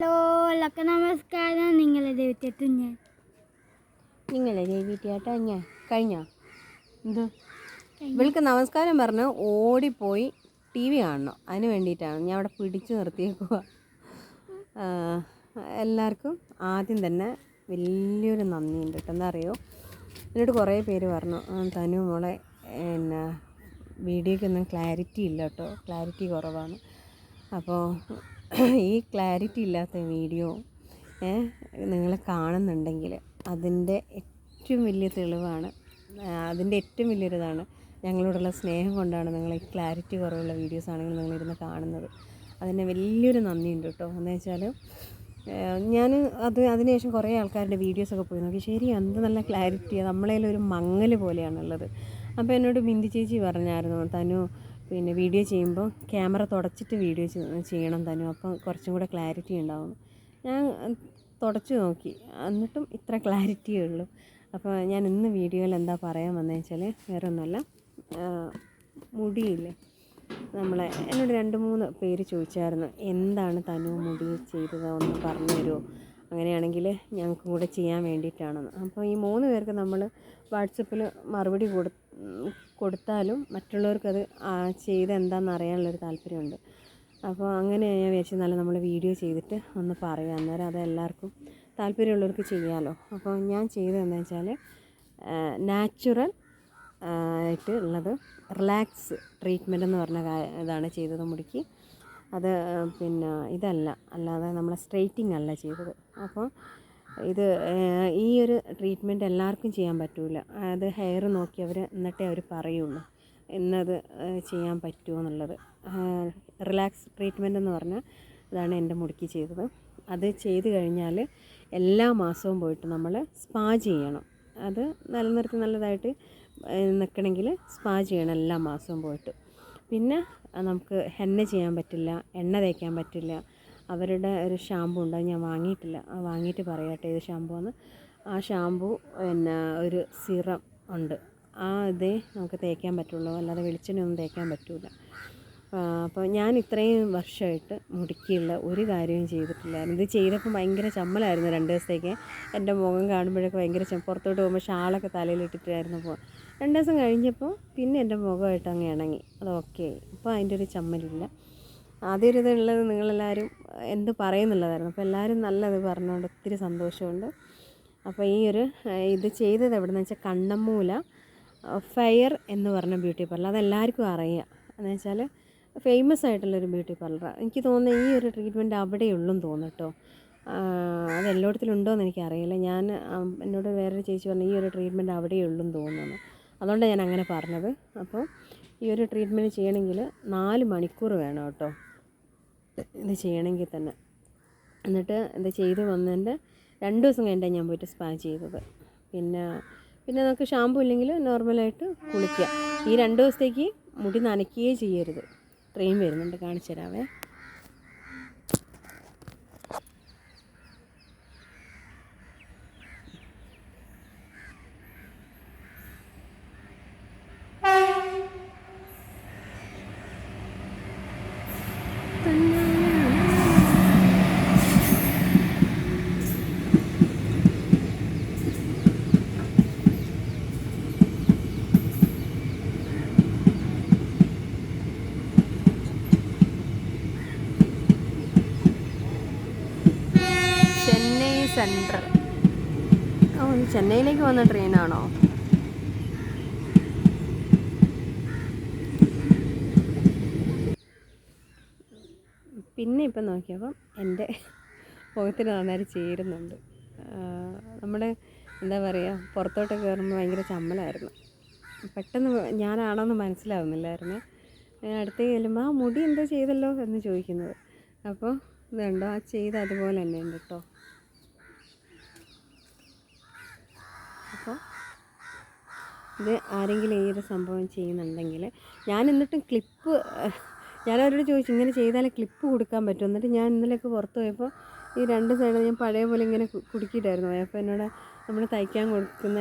Hello ലക്ക നമസ്കാരം. നിങ്ങളെ ദൈവത്തെത്തും ഞാൻ. നിങ്ങളെ ദേവീട്ടിയാട്ടാ ഞാൻ. കഴിഞ്ഞോ? എന്ത്? ഇവൾക്ക് നമസ്കാരം പറഞ്ഞ് ഓടിപ്പോയി ടി വി കാണണം. അതിന് വേണ്ടിയിട്ടാണ് ഞാൻ അവിടെ പിടിച്ചു നിർത്തിയേക്കുക എല്ലാവർക്കും ആദ്യം തന്നെ വലിയൊരു നന്ദിയുണ്ട് കേട്ടോ. എന്താ അറിയോ എന്നോട് കുറേ പേര് പറഞ്ഞു "ആ, തനു മോളെ പിന്നെ വീഡിയോയ്ക്കൊന്നും ക്ലാരിറ്റി ഇല്ല കേട്ടോ. ക്ലാരിറ്റി കുറവാണ്. അപ്പോൾ ഈ ക്ലാരിറ്റി ഇല്ലാത്ത വീഡിയോ നിങ്ങൾ കാണുന്നുണ്ടെങ്കിൽ അതിന്റെ ഏറ്റവും വലിയ തെളിവാണ് അതിന്റെ ഏറ്റവും വലിയൊരിതാണ് ഞങ്ങളോടുള്ള സ്നേഹം കൊണ്ടാണ് നിങ്ങൾ ഈ ക്ലാരിറ്റി കുറവുള്ള വീഡിയോസ് ആണെങ്കിൽ നിങ്ങളിരുന്ന് കാണുന്നത്. അതിന് വലിയൊരു നന്ദിയുണ്ട് കേട്ടോ. എന്ന് വെച്ചാൽ ഞാൻ അത് അതിനുശേഷം കുറേ ആൾക്കാരുടെ വീഡിയോസൊക്കെ പോയി നോക്കി. ശരി എന്ത് നല്ല ക്ലാരിറ്റിയാണ് നമ്മളേലൊരു മങ്ങൽ പോലെയാണുള്ളത്. അപ്പോൾ എന്നോട് ബിന്ദു ചേച്ചി പറഞ്ഞായിരുന്നു തനു പിന്നെ വീഡിയോ ചെയ്യുമ്പോൾ ക്യാമറ തുടച്ചിട്ട് വീഡിയോ ചെയ്യണം തനു. അപ്പം കുറച്ചും കൂടെ ക്ലാരിറ്റി ഉണ്ടാവും. ഞാൻ തുടച്ചു നോക്കി. എന്നിട്ടും ഇത്ര ക്ലാരിറ്റിയേ ഉള്ളൂ. അപ്പോൾ ഞാൻ ഇന്ന് വീഡിയോയിൽ എന്താ പറയാൻ വന്നതെന്ന് വെച്ചാൽ വേറെ ഒന്നുമല്ല മുടിയില്ലേ? നമ്മളെ എന്നോട് രണ്ട് മൂന്ന് പേര് ചോദിച്ചായിരുന്നു എന്താണ് തനു മുടി ചെയ്തത്? ഒന്ന് പറഞ്ഞു തരുമോ അങ്ങനെയാണെങ്കിൽ ഞങ്ങൾക്കും കൂടെ ചെയ്യാൻ വേണ്ടിയിട്ടാണെന്ന് അപ്പോൾ ഈ മൂന്ന് പേർക്ക് നമ്മൾ വാട്സപ്പിൽ മറുപടി കൊടു കൊടുത്താലും മറ്റുള്ളവർക്കത് ചെയ്ത് എന്താണെന്ന് അറിയാനുള്ളൊരു താല്പര്യമുണ്ട്. അപ്പോൾ അങ്ങനെ ഞാൻ വിചാരിച്ചു നല്ല നമ്മൾ വീഡിയോ ചെയ്തിട്ട് ഒന്ന് പറയാം. അന്നേരം അത് എല്ലാവർക്കും താല്പര്യമുള്ളവർക്ക് ചെയ്യാമല്ലോ അപ്പോൾ ഞാൻ ചെയ്തതെന്ന് വെച്ചാൽ നാച്ചുറൽ ആയിട്ട് ഉള്ളത് റിലാക്സ് ട്രീറ്റ്മെന്റ് എന്ന് പറഞ്ഞ ഇതാണ് ചെയ്തത് മുടിക്ക്. അത് പിന്നെ ഇതല്ല. അല്ലാതെ നമ്മൾ സ്ട്രെയിറ്റിംഗ് അല്ല ചെയ്തത്. അപ്പോൾ ഇത് ഈ ഒരു ട്രീറ്റ്മെന്റ് എല്ലാവർക്കും ചെയ്യാൻ പറ്റില്ല അത് ഹെയർ നോക്കി അവർ എന്നിട്ടേ അവർ പറയുള്ളൂ. ഇന്നത് ചെയ്യാൻ പറ്റുമോ എന്നുള്ളത് റിലാക്സ് ട്രീറ്റ്മെന്റ് എന്ന് പറഞ്ഞാൽ അതാണ് എന്റെ മുടിക്ക് ചെയ്തത്. അത് ചെയ്ത് കഴിഞ്ഞാൽ എല്ലാ മാസവും പോയിട്ട് നമ്മൾ സ്പാ ചെയ്യണം. അത് നിലനിർത്തി നല്ലതായിട്ട് നിൽക്കണമെങ്കിൽ സ്പാ ചെയ്യണം എല്ലാ മാസവും പോയിട്ട്. പിന്നെ നമുക്ക് ഹെന്ന ചെയ്യാൻ പറ്റില്ല എണ്ണ തേക്കാൻ പറ്റില്ല. അവരുടെ ഒരു ഷാമ്പു ഉണ്ട് ഞാൻ വാങ്ങിയിട്ടില്ല. വാങ്ങിയിട്ട് പറയട്ടെ ഏത് ഷാമ്പു ആണ് ആ ഷാമ്പു പിന്നെ ഒരു സിറം ഉണ്ട്. ആ ഇതേ നമുക്ക് തേക്കാൻ പറ്റുള്ളൂ. അല്ലാതെ വെളിച്ചെണ്ണയൊന്നും തേക്കാൻ പറ്റില്ല അപ്പോൾ ഞാൻ ഇത്രയും വർഷമായിട്ട് മുടിക്കുള്ള ഒരു കാര്യവും ചെയ്തിട്ടില്ലായിരുന്നു. ഇത് ചെയ്തപ്പോൾ ഭയങ്കര ചമ്മലായിരുന്നു രണ്ട് ദിവസത്തേക്ക്. എന്റെ മുഖം കാണുമ്പോഴൊക്കെ ഭയങ്കര പുറത്തോട്ട് പോകുമ്പോൾ ഷാളൊക്കെ തലയിലിട്ടിട്ടായിരുന്നു പോകാൻ രണ്ട് ദിവസം കഴിഞ്ഞപ്പോൾ പിന്നെ എന്റെ മുഖമായിട്ട് അങ്ങ് ഇണങ്ങി. അത് ഓക്കെ ആയി. അപ്പോൾ അതിന്റെ ഒരു ചമ്മലില്ല. ആദ്യം ഒരു ഇതുള്ളത് നിങ്ങളെല്ലാവരും എന്ത് പറയുന്നുള്ളതായിരുന്നു. അപ്പോൾ എല്ലാവരും നല്ലത് പറഞ്ഞുകൊണ്ട് ഒത്തിരി സന്തോഷമുണ്ട്. അപ്പോൾ ഈ ഒരു ഇത് ചെയ്തത് എവിടെയെന്ന് വെച്ചാൽ കണ്ണമ്മൂല ഫയർ എന്ന് പറഞ്ഞ ബ്യൂട്ടി പാർലർ. അതെല്ലാവർക്കും അറിയാം. എന്ന് വെച്ചാൽ ഫേമസ് ആയിട്ടുള്ളൊരു ബ്യൂട്ടി പാർലറാണ് എനിക്ക് തോന്നുന്നത് ഈ ഒരു ട്രീറ്റ്മെന്റ് അവിടെയുള്ളെന്ന് തോന്നുന്നു കേട്ടോ. എന്ന് എനിക്കറിയില്ല. ഞാൻ എന്നോട് വേറൊരു ചേച്ചി പറഞ്ഞു ഈ ഒരു ട്രീറ്റ്മെന്റ് അവിടെയുള്ളെന്ന് തോന്നുന്നു. അതുകൊണ്ടാണ് ഞാൻ അങ്ങനെ പറഞ്ഞത്. അപ്പോൾ ഈ ഒരു ട്രീറ്റ്മെന്റ് ചെയ്യണമെങ്കിൽ നാല് മണിക്കൂർ വേണം കേട്ടോ. ഇത് ചെയ്യണമെങ്കിൽ തന്നെ. എന്നിട്ട് ഇത് ചെയ്ത് വന്നതിന്റെ രണ്ട് ദിവസം കഴിഞ്ഞിട്ടാണ് ഞാൻ പോയിട്ട് സ്പാ ചെയ്തത്. പിന്നെ പിന്നെ നമുക്ക് ഷാമ്പു ഇല്ലെങ്കിൽ നോർമലായിട്ട് കുളിക്കുക ഈ രണ്ട് ദിവസത്തേക്ക് മുടി നനയ്ക്കുകയേ ചെയ്യരുത്. ട്രെയിൻ വരുന്നുണ്ട് കാണിച്ചു തരാവേ. സെൻട്രൽ ഓ ചെന്നൈയിലേക്ക് വന്ന ട്രെയിനാണോ? പിന്നെ ഇപ്പം നോക്കിയപ്പം എന്റെ മുഖത്തിന് നന്നായിട്ട് ചേരുന്നുണ്ട്. നമ്മുടെ എന്താ പറയുക പുറത്തോട്ട് കയറുമ്പോൾ ഭയങ്കര ചമ്മലായിരുന്നു. പെട്ടെന്ന് ഞാനാണോന്ന് മനസ്സിലാവുന്നില്ലായിരുന്നു. ഞാൻ അടുത്തേക്ക് ചെല്ലുമ്പോൾ ആ മുടി എന്താ ചെയ്തല്ലോ? എന്ന് ചോദിക്കുന്നത്. അപ്പോൾ ഇതുണ്ടോ? ആ ചെയ്ത് അതുപോലെ തന്നെ ഉണ്ട് കേട്ടോ അപ്പോൾ ഇത് ആരെങ്കിലും ഈ ഒരു സംഭവം ചെയ്യുന്നുണ്ടെങ്കിൽ ഞാൻ എന്നിട്ടും ക്ലിപ്പ് ഞാൻ അവരോട് ചോദിച്ചു ഇങ്ങനെ ചെയ്താലേ ക്ലിപ്പ് കൊടുക്കാൻ പറ്റും? എന്നിട്ട് ഞാൻ ഇന്നലെയൊക്കെ പുറത്ത് പോയപ്പോൾ ഈ രണ്ട് സൈഡിൽ ഞാൻ പഴയ പോലെ ഇങ്ങനെ കുടുക്കിയിട്ടായിരുന്നു. അപ്പോൾ എന്നോട് നമ്മൾ തയ്ക്കാൻ കൊടുക്കുന്ന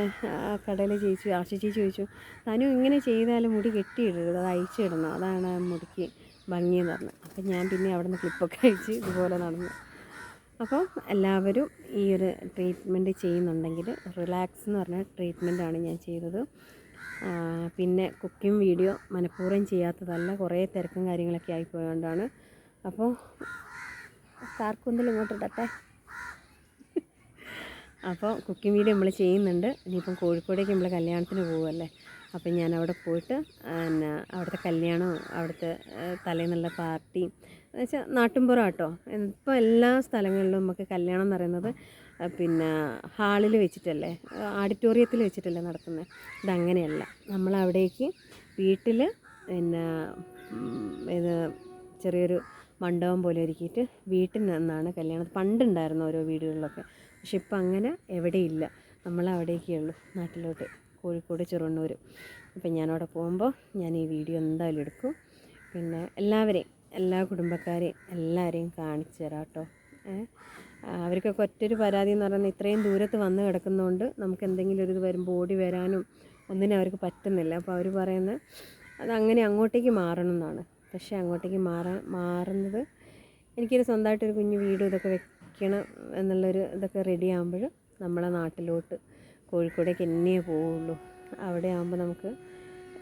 ആ കടയിൽ ചേച്ചി ആശി ചേച്ചി ചോദിച്ചു തനു ഇങ്ങനെ ചെയ്താൽ മുടി കെട്ടിയിടരുത് അത് അയച്ചിടണം അതാണ് മുടിക്ക് ഭംഗിയെന്ന് പറഞ്ഞത് അപ്പം ഞാൻ പിന്നെ അവിടെ നിന്ന് ക്ലിപ്പൊക്കെ അയച്ച് ഇതുപോലെ നടന്നു. അപ്പോൾ എല്ലാവരും ഈ ഒരു ട്രീറ്റ്മെന്റ് ചെയ്യുന്നുണ്ടെങ്കിൽ റിലാക്സ് എന്ന് പറഞ്ഞ ട്രീറ്റ്മെന്റാണ് ഞാൻ ചെയ്തത്. പിന്നെ കുക്കിംഗ് വീഡിയോ മനഃപൂർവം ചെയ്യാത്തതല്ല കുറേ തിരക്കും കാര്യങ്ങളൊക്കെ ആയിപ്പോയതുകൊണ്ടാണ് അപ്പോൾ കാർക്കുന്തൽ ഇങ്ങോട്ട് ഇടട്ടെ. അപ്പോൾ കുക്കിംഗ് വീഡിയോ നമ്മൾ ചെയ്യുന്നുണ്ട്. ഇനിയിപ്പം കോഴിക്കോടേക്ക് നമ്മൾ കല്യാണത്തിന് പോകുമല്ലേ അപ്പം ഞാൻ അവിടെ പോയിട്ട് പിന്നെ അവിടുത്തെ കല്യാണവും അവിടുത്തെ തലേന്നുള്ള പാർട്ടിയും എന്ന് വെച്ചാൽ നാട്ടിൻപുറം കേട്ടോ ഇപ്പോൾ എല്ലാ സ്ഥലങ്ങളിലും നമുക്ക് കല്യാണം എന്ന് പറയുന്നത് പിന്നെ ഹാളിൽ വെച്ചിട്ടല്ലേ ആഡിറ്റോറിയത്തിൽ വെച്ചിട്ടല്ലേ നടത്തുന്നത് ഇതങ്ങനെയല്ല. നമ്മളവിടേക്ക് വീട്ടിൽ പിന്നെ ഇത് ചെറിയൊരു മണ്ഡപം പോലെ ഒരുക്കിയിട്ട് വീട്ടിൽ നിന്നാണ് കല്യാണം. പണ്ടുണ്ടായിരുന്നു ഓരോ വീടുകളിലൊക്കെ. പക്ഷെ ഇപ്പം അങ്ങനെ എവിടെയില്ല. നമ്മൾ അവിടേക്കേ ഉള്ളൂ നാട്ടിലോട്ട്. കോഴിക്കോട് ചെറുണ്ണൂർ അപ്പം ഞാനവിടെ പോകുമ്പോൾ ഞാൻ ഈ വീഡിയോ എന്തായാലും എടുക്കും. പിന്നെ എല്ലാവരെയും എല്ലാ കുടുംബക്കാരെയും എല്ലാവരെയും കാണിച്ചു തരാം കേട്ടോ? അവർക്കൊക്കെ ഒറ്റൊരു പരാതി എന്ന് പറയുന്നത് ഇത്രയും ദൂരത്ത് വന്ന് കിടക്കുന്നതുകൊണ്ട് നമുക്ക് എന്തെങ്കിലും ഒരു ഇത് വരുമ്പോൾ ഓടി വരാനും ഒന്നിനും അവർക്ക് പറ്റുന്നില്ല. അപ്പോൾ അവർ പറയുന്നത് അത് അങ്ങനെ അങ്ങോട്ടേക്ക് മാറണം എന്നാണ്. പക്ഷേ അങ്ങോട്ടേക്ക് മാറാൻ മാറുന്നത് എനിക്കൊരു സ്വന്തമായിട്ടൊരു കുഞ്ഞു വീടും ഇതൊക്കെ വെക്കണം എന്നുള്ളൊരു ഇതൊക്കെ റെഡി ആകുമ്പോൾ നമ്മളെ നാട്ടിലോട്ട് കോഴിക്കോടേക്ക് എന്നേ പോവുള്ളൂ. അവിടെ ആകുമ്പോൾ നമുക്ക്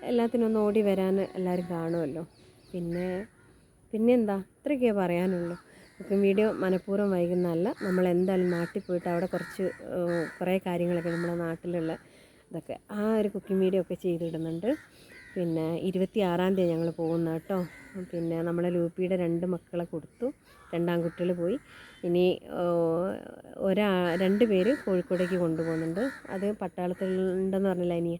എല്ലാത്തിനും ഒന്ന് ഓടി വരാൻ എല്ലാവരും കാണുമല്ലോ. പിന്നെ പിന്നെന്താ ഇത്രയൊക്കെ പറയാനുള്ളൂ. കുക്കിംഗ് വീഡിയോ മനഃപൂർവം വൈകുന്നതല്ല. നമ്മൾ എന്തായാലും നാട്ടിൽ പോയിട്ട് അവിടെ കുറച്ച് കുറേ കാര്യങ്ങളൊക്കെ നമ്മുടെ നാട്ടിലുള്ള ഇതൊക്കെ ആ ഒരു കുക്കിംഗ് വീഡിയോ ഒക്കെ ചെയ്തിടുന്നുണ്ട്. പിന്നെ ഇരുപത്തി ആറാം തീയതി ഞങ്ങൾ പോകുന്ന കേട്ടോ. പിന്നെ നമ്മളെ ലൂപ്പിയുടെ രണ്ട് മക്കളെ കൊടുത്തു. രണ്ടാം കുട്ടികൾ പോയി. ഇനി ഒരാ രണ്ട് പേര് കോഴിക്കോടേക്ക് കൊണ്ടുപോകുന്നുണ്ട്. അത് പട്ടാളത്തിലുണ്ടെന്ന് പറഞ്ഞില്ല ഇനി.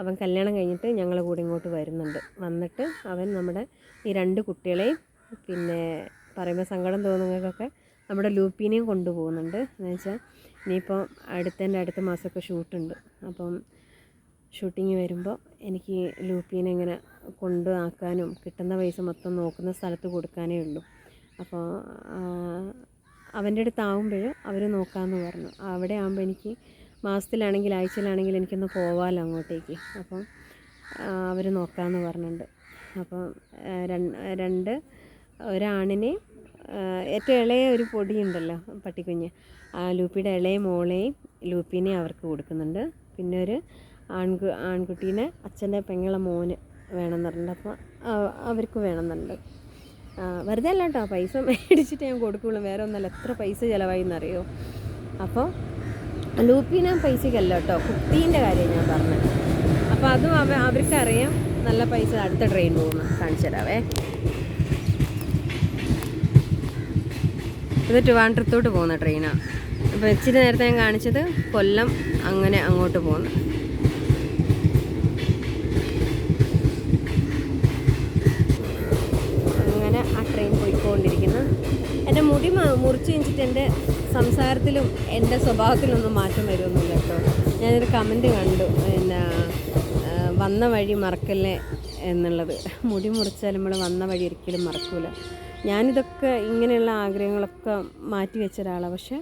അവൻ കല്യാണം കഴിഞ്ഞിട്ട് ഞങ്ങളെ കൂടെ ഇങ്ങോട്ട് വരുന്നുണ്ട്. വന്നിട്ട് അവൻ നമ്മുടെ ഈ രണ്ട് കുട്ടികളെയും പിന്നെ പറയുമ്പോൾ സങ്കടം തോന്നുന്നവർക്കൊക്കെ നമ്മുടെ ലൂപ്പിനെയും കൊണ്ടുപോകുന്നുണ്ട്. എന്ന് വെച്ചാൽ ഇനിയിപ്പം അടുത്തതിന്റെ അടുത്ത മാസമൊക്കെ ഷൂട്ടുണ്ട്. അപ്പം ഷൂട്ടിങ് വരുമ്പോൾ എനിക്ക് ലൂപ്പീനെ ഇങ്ങനെ കൊണ്ട് ആക്കാനും കിട്ടുന്ന പൈസ മൊത്തം നോക്കുന്ന സ്ഥലത്ത് കൊടുക്കാനേ ഉള്ളൂ. അപ്പോൾ അവന്റെ അടുത്താവുമ്പോൾ അവർ നോക്കാമെന്ന് പറഞ്ഞു. അവിടെ ആകുമ്പോൾ എനിക്ക് മാസത്തിലാണെങ്കിൽ ആഴ്ചയിലാണെങ്കിൽ എനിക്കൊന്ന് പോവാമല്ലോ അങ്ങോട്ടേക്ക്. അപ്പം അവർ നോക്കാമെന്ന് പറഞ്ഞിട്ടുണ്ട്. അപ്പം രണ്ട് ഒരാണിനെ ഏറ്റവും ഇളയ ഒരു പൊടിയുണ്ടല്ലോ പട്ടിക്കുഞ്ഞ്. ആ ലൂപ്പിയുടെ ഇളയ മോളെയും ലൂപ്പിനെയും അവർക്ക് കൊടുക്കുന്നുണ്ട്. പിന്നെ ഒരു ആൺകു ആൺകുട്ടീനെ അച്ഛന്റെ പെങ്ങളെ മോന് വേണമെന്ന് അപ്പോൾ അവർക്ക് വേണമെന്നുണ്ട്. വെറുതെ അല്ല കേട്ടോ പൈസ മേടിച്ചിട്ട് ഞാൻ കൊടുക്കുള്ളൂ. വേറെ ഒന്നല്ല എത്ര പൈസ ചിലവായി എന്നറിയോ അപ്പോൾ ലൂപ്പിന പൈസയ്ക്കല്ല കേട്ടോ കുട്ടീന്റെ കാര്യം ഞാൻ പറഞ്ഞത് അപ്പോൾ അതും അവ അവർക്കറിയാം നല്ല പൈസ അടുത്ത ട്രെയിൻ പോകുന്നു. കാണിച്ചു തരാവേ. ഇത് ട്രിവാൻഡ്രത്തോട്ട് പോകുന്ന ട്രെയിനാണ് അപ്പോൾ ഇച്ചിരി നേരത്തെ ഞാൻ കാണിച്ചത് കൊല്ലം അങ്ങനെ അങ്ങോട്ട് പോകുന്നു. മുറിച്ച് എന്റെ സംസാരത്തിലും എന്റെ സ്വഭാവത്തിലൊന്നും മാറ്റം വരുമൊന്നുമില്ല കേട്ടോ. ഞാനൊരു കമന്റ് കണ്ടു. പിന്നെ വന്ന വഴി മറക്കല്ലേ എന്നുള്ളത്. മുടി മുറിച്ചാൽ നമ്മൾ വന്ന വഴി ഒരിക്കലും മറക്കൂല. ഞാനിതൊക്കെ ഇങ്ങനെയുള്ള ആഗ്രഹങ്ങളൊക്കെ മാറ്റി വെച്ച ഒരാളാണ് പക്ഷേ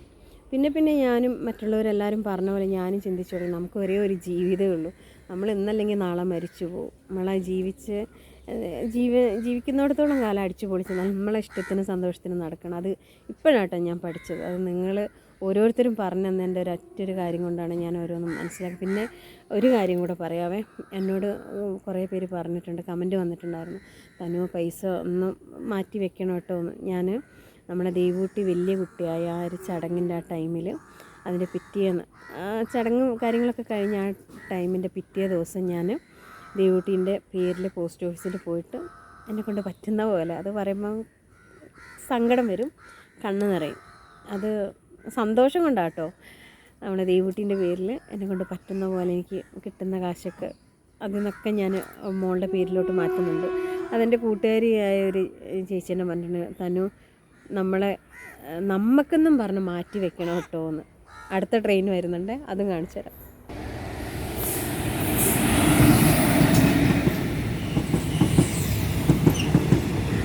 പിന്നെ പിന്നെ ഞാനും മറ്റുള്ളവരെല്ലാവരും പറഞ്ഞ പോലെ ഞാനും ചിന്തിച്ചു നമുക്ക് ഒരേ ഒരു ജീവിതമേ ഉള്ളൂ. നമ്മൾ ഇന്നല്ലെങ്കിൽ നാളെ മരിച്ചു പോകും. നമ്മളാ ജീവിച്ച് ജീവ ജീവിക്കുന്നിടത്തോളം കാലം അടിച്ചു പൊളിച്ച് നമ്മളെ ഇഷ്ടത്തിനും സന്തോഷത്തിനും നടക്കണം. അത് ഇപ്പോഴാട്ടോ ഞാൻ പഠിച്ചത്. അത് നിങ്ങൾ ഓരോരുത്തരും പറഞ്ഞു എന്റെ ഒരു ഒറ്റൊരു കാര്യം കൊണ്ടാണ് ഞാൻ ഓരോന്നും മനസ്സിലാക്കി. പിന്നെ ഒരു കാര്യം കൂടെ പറയാവേ. എന്നോട് കുറേ പേര് പറഞ്ഞിട്ടുണ്ട് കമന്റ് വന്നിട്ടുണ്ടായിരുന്നു. തനു പൈസ ഒന്ന് മാറ്റി വെക്കണം കേട്ടോ ഞാൻ നമ്മുടെ ദൈവൂട്ടി വലിയ കുട്ടിയായ ആ ഒരു ചടങ്ങിന്റെ ആ ടൈമിൽ അതിന്റെ പിറ്റേന്ന് ചടങ്ങും കാര്യങ്ങളൊക്കെ കഴിഞ്ഞ ആ ടൈമിന്റെ പിറ്റേ ദിവസം ഞാൻ ദൈവൂട്ടീന്റെ പേരിൽ പോസ്റ്റ് ഓഫീസിൽ പോയിട്ട് എന്നെ കൊണ്ട് പറ്റുന്ന പോലെ അത് പറയുമ്പം സങ്കടം വരും കണ്ണ് നിറയും. അത് സന്തോഷം കൊണ്ടാട്ടോ. നമ്മുടെ ദേവൂട്ടീന്റെ പേരിൽ എന്നെ കൊണ്ട് പറ്റുന്ന പോലെ എനിക്ക് കിട്ടുന്ന കാശൊക്കെ അതിൽ നിന്നൊക്കെ ഞാൻ മോളുടെ പേരിലോട്ട് മാറ്റുന്നുണ്ട്. അതെന്റെ കൂട്ടുകാരിയായ ഒരു ചേച്ചീനെ പറഞ്ഞിട്ടുണ്ട് തനു നമ്മളെ നമുക്കെന്നും പറഞ്ഞ് മാറ്റി വെക്കണം കേട്ടോ എന്ന്. അടുത്ത ട്രെയിൻ വരുന്നുണ്ട് അതും കാണിച്ചു തരാം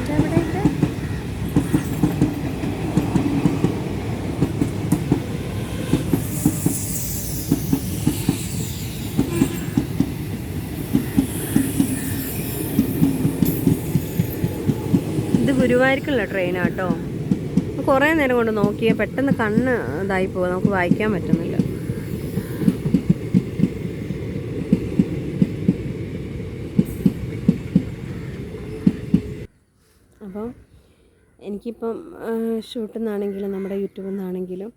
ഇതെവിടെ ഉണ്ട്? ഇത് ഗുരുവായൂർക്കുള്ള ട്രെയിനാട്ടോ കുറേ നേരം കൊണ്ട് നോക്കിയാൽ പെട്ടെന്ന് കണ്ണ് ഇതായി പോകും നമുക്ക് വായിക്കാൻ പറ്റുന്നില്ല. അപ്പം എനിക്കിപ്പം ഷൂട്ടിൽ നിന്നാണെങ്കിലും നമ്മുടെ യൂട്യൂബിൽ നിന്നാണെങ്കിലും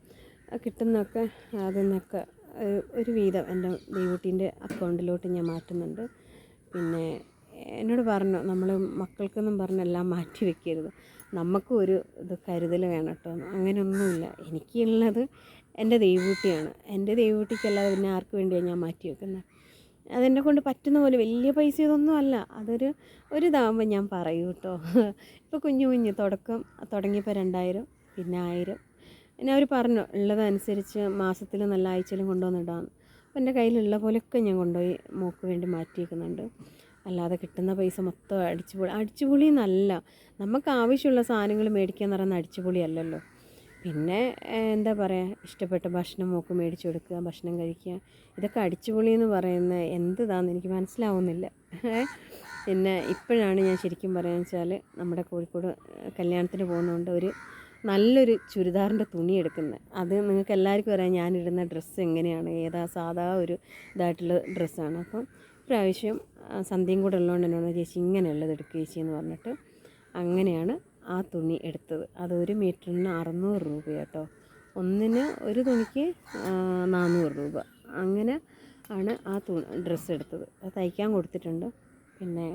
കിട്ടുന്നൊക്കെ അതിൽ നിന്നൊക്കെ ഒരു വീതം എന്റെ ദൈവട്ടീന്റെ അക്കൗണ്ടിലോട്ട് ഞാൻ മാറ്റുന്നുണ്ട്. പിന്നെ എന്നോട് പറഞ്ഞു നമ്മൾ മക്കൾക്കൊന്നും പറഞ്ഞെല്ലാം മാറ്റി വെക്കരുത്. നമുക്കും ഒരു ഇത് കരുതൽ വേണം കേട്ടോ അങ്ങനെയൊന്നുമില്ല എനിക്കുള്ളത് എന്റെ ദൈവൂട്ടിയാണ്. എന്റെ ദൈവൂട്ടിക്കല്ലാതെ പിന്നെ ആർക്ക് വേണ്ടിയാണ് ഞാൻ മാറ്റി വെക്കുന്നത് അതെന്നെ കൊണ്ട് പറ്റുന്ന പോലെ വലിയ പൈസ ഇതൊന്നും അല്ല. അതൊരു ഒരു ഇതാകുമ്പോൾ ഞാൻ പറയൂ കേട്ടോ ഇപ്പോൾ കുഞ്ഞു കുഞ്ഞ് തുടക്കം തുടങ്ങിയപ്പോൾ രണ്ടായിരം പിന്നെ ആയിരം. പിന്നെ അവർ പറഞ്ഞു ഉള്ളതനുസരിച്ച് മാസത്തിൽ നല്ല ആഴ്ചയിലും കൊണ്ടുവന്നിടാമെന്ന് അപ്പോൾ എന്റെ കയ്യിലുള്ള പോലെയൊക്കെ ഞാൻ കൊണ്ടുപോയി മോക്ക് വേണ്ടി മാറ്റി വെക്കുന്നുണ്ട്. അല്ലാതെ കിട്ടുന്ന പൈസ മൊത്തം അടിച്ചുപൊളി അടിച്ചുപൊളി എന്നല്ല നമുക്ക് ആവശ്യമുള്ള സാധനങ്ങൾ മേടിക്കുക എന്ന് പറയുന്നത് അടിച്ചുപൊളി അല്ലല്ലോ പിന്നെ എന്താ പറയുക ഇഷ്ടപ്പെട്ട ഭക്ഷണം മോക്ക് മേടിച്ചു കൊടുക്കുക ഭക്ഷണം കഴിക്കുക. ഇതൊക്കെ അടിച്ചുപൊളി എന്ന് പറയുന്നത് എന്താണെന്ന് എനിക്ക് മനസ്സിലാവുന്നില്ല. പിന്നെ ഇപ്പോഴാണ് ഞാൻ ശരിക്കും പറയുക വെച്ചാൽ നമ്മുടെ കോഴിക്കോട് കല്യാണത്തിന് പോകുന്നതുകൊണ്ട് ഒരു നല്ലൊരു ചുരിദാറിന്റെ തുണി എടുക്കുന്നത് അത് നിങ്ങൾക്ക് എല്ലാവർക്കും അറിയാം ഞാനിടുന്ന ഡ്രസ്സ് എങ്ങനെയാണ് ഏതാ സാധാ ഒരു ഇതായിട്ടുള്ള ഡ്രസ്സാണ്. അപ്പം ഇപ്രാവശ്യം സന്ധ്യയും കൂടെ ഉള്ളതുകൊണ്ട് എന്നോട് ചേച്ചി ഇങ്ങനെയുള്ളത് എടുക്കുക ചേച്ചി എന്ന് പറഞ്ഞിട്ട് അങ്ങനെയാണ് ആ തുണി എടുത്തത്. അത് ഒരു മീറ്ററിന് അറുന്നൂറ് രൂപ കേട്ടോ. ഒന്നിന് ഒരു തുണിക്ക് നാനൂറ് രൂപ. അങ്ങനെ ആണ് ആ തു ഡ്രസ്സ് എടുത്തത്. അത് തയ്ക്കാൻ കൊടുത്തിട്ടുണ്ട്. പിന്നെ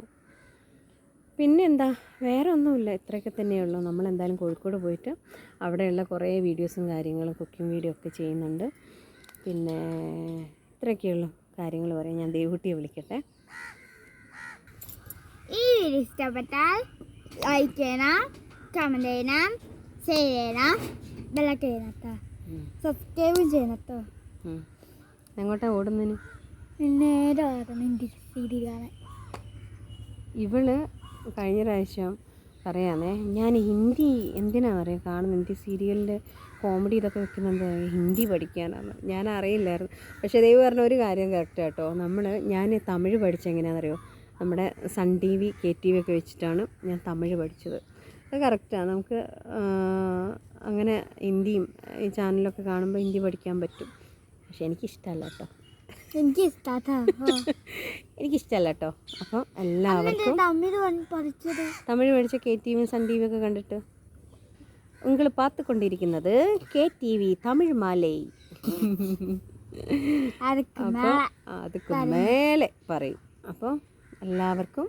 പിന്നെ എന്താ വേറെ ഒന്നുമില്ല. ഇത്രയൊക്കെ തന്നെയുള്ളൂ നമ്മൾ എന്തായാലും കോഴിക്കോട് പോയിട്ട് അവിടെയുള്ള കുറേ വീഡിയോസും കാര്യങ്ങളും കുക്കിംഗ് വീഡിയോ ഒക്കെ ചെയ്യുന്നുണ്ട്. പിന്നെ ഇത്രയൊക്കെയുള്ളൂ കാര്യങ്ങൾ പറയാം. ഞാൻ ദേവുട്ടിയെ വിളിക്കട്ടെ. ഈ വീഡിയോ ഇഷ്ടപ്പെട്ടാൽ ലൈക്ക് ചെയ്യണം കമന്റ് ചെയ്യണം ഷെയർ ചെയ്യണം. ബെല്ലൊക്കെ ചെയ്യണം കേട്ടോ. സബ്സ്ക്രൈബും ചെയ്യണം കേട്ടോ എങ്ങോട്ടാ ഓടുന്നതിന്? നേരെ ആകണം എന്റെ സീരിയൽ കാണാൻ. ഇവൾ കഴിഞ്ഞ പ്രാവശ്യം പറയാന്നേ ഞാൻ ഹിന്ദി എന്തിനാണെന്ന് അറിയാം കാണുന്നത് ഹിന്ദി സീരിയലിന്റെ കോമഡി ഇതൊക്കെ വെക്കുന്നത് ഹിന്ദി പഠിക്കാനാണ്. ഞാൻ അറിയില്ലായിരുന്നു. പക്ഷേ ദൈവം പറഞ്ഞ ഒരു കാര്യം കറക്റ്റ് കേട്ടോ നമ്മൾ ഞാൻ തമിഴ് പഠിച്ച എങ്ങനെയാണെന്നറിയോ? നമ്മുടെ Sun T V K T V ഒക്കെ വെച്ചിട്ടാണ് ഞാൻ തമിഴ് പഠിച്ചത്. അത് കറക്റ്റാണ് നമുക്ക് അങ്ങനെ ഹിന്ദിയും ഈ ചാനലൊക്കെ കാണുമ്പോൾ ഹിന്ദി പഠിക്കാൻ പറ്റും. പക്ഷേ എനിക്കിഷ്ടമല്ല കേട്ടോ. എനിക്ക് എനിക്കിഷ്ടമല്ല കേട്ടോ അപ്പം എല്ലാവർക്കും തമിഴ് മേടിച്ച കെ ടി വിയും സന്ദീപ് ഒക്കെ കണ്ടിട്ട് നിങ്ങൾ പാത്തുകൊണ്ടിരിക്കുന്നത് കെ ടി വി തമിഴ് മാലൈ. അപ്പോൾ അതുക്ക് മേലെ പറയും. അപ്പോൾ എല്ലാവർക്കും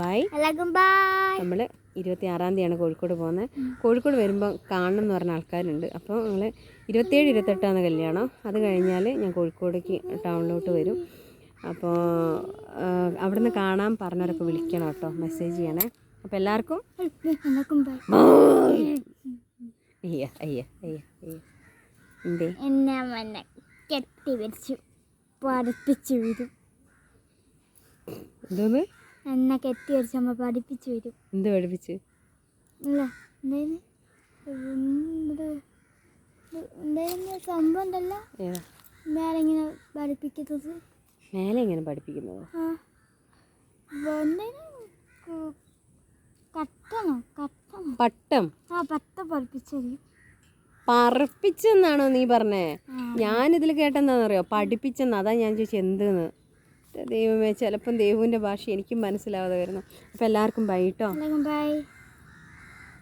ബൈ. എല്ലാവർക്കും ബൈ. നമ്മൾ ഇരുപത്തി ആറാം തീയതിയാണ് കോഴിക്കോട് പോകുന്നത്. കോഴിക്കോട് വരുമ്പോൾ കാണണം എന്ന് പറഞ്ഞ ആൾക്കാരുണ്ട്. അപ്പോൾ നിങ്ങൾ ഇരുപത്തേഴ് ഇരുപത്തെട്ടാണ് കല്യാണം. അത് കഴിഞ്ഞാൽ ഞാൻ കോഴിക്കോടേക്ക് ടൗണിലോട്ട് വരും. അപ്പോൾ അവിടുന്ന് കാണാൻ പറഞ്ഞവരൊക്കെ വിളിക്കണം കേട്ടോ. മെസ്സേജ് ചെയ്യണേ. അപ്പോൾ എല്ലാവർക്കും അയ്യ അയ്യ അയ്യ അയ്യ. എന്തേ? എന്നെ മന്നെ കെട്ടി പഠിപ്പിച്ചു വരും എന്തോന്ന്? എന്നെ കെട്ടി അമ്മ പഠിപ്പിച്ചു വരും എന്ത് പഠിപ്പിച്ച്? ഇല്ല എന്തായാലും സംഭവം ഉണ്ടല്ലോ? ഏതാ? മേലെ ഇങ്ങനെ പഠിപ്പിക്കുന്നത്? മേലെ പട്ടം? പറപ്പിച്ചെന്നാണോ നീ പറഞ്ഞേ. ഞാനിതിൽ കേട്ടെന്താണെന്നറിയോ പഠിപ്പിച്ചെന്ന്. അതാ ഞാൻ ചോദിച്ചത് എന്തെന്ന്? ദൈവമേ ചിലപ്പം ദൈവന്റെ ഭാഷ എനിക്കും മനസ്സിലാവാതെ വരുന്നു. അപ്പം എല്ലാവർക്കും ബൈ കേട്ടോ ബൈ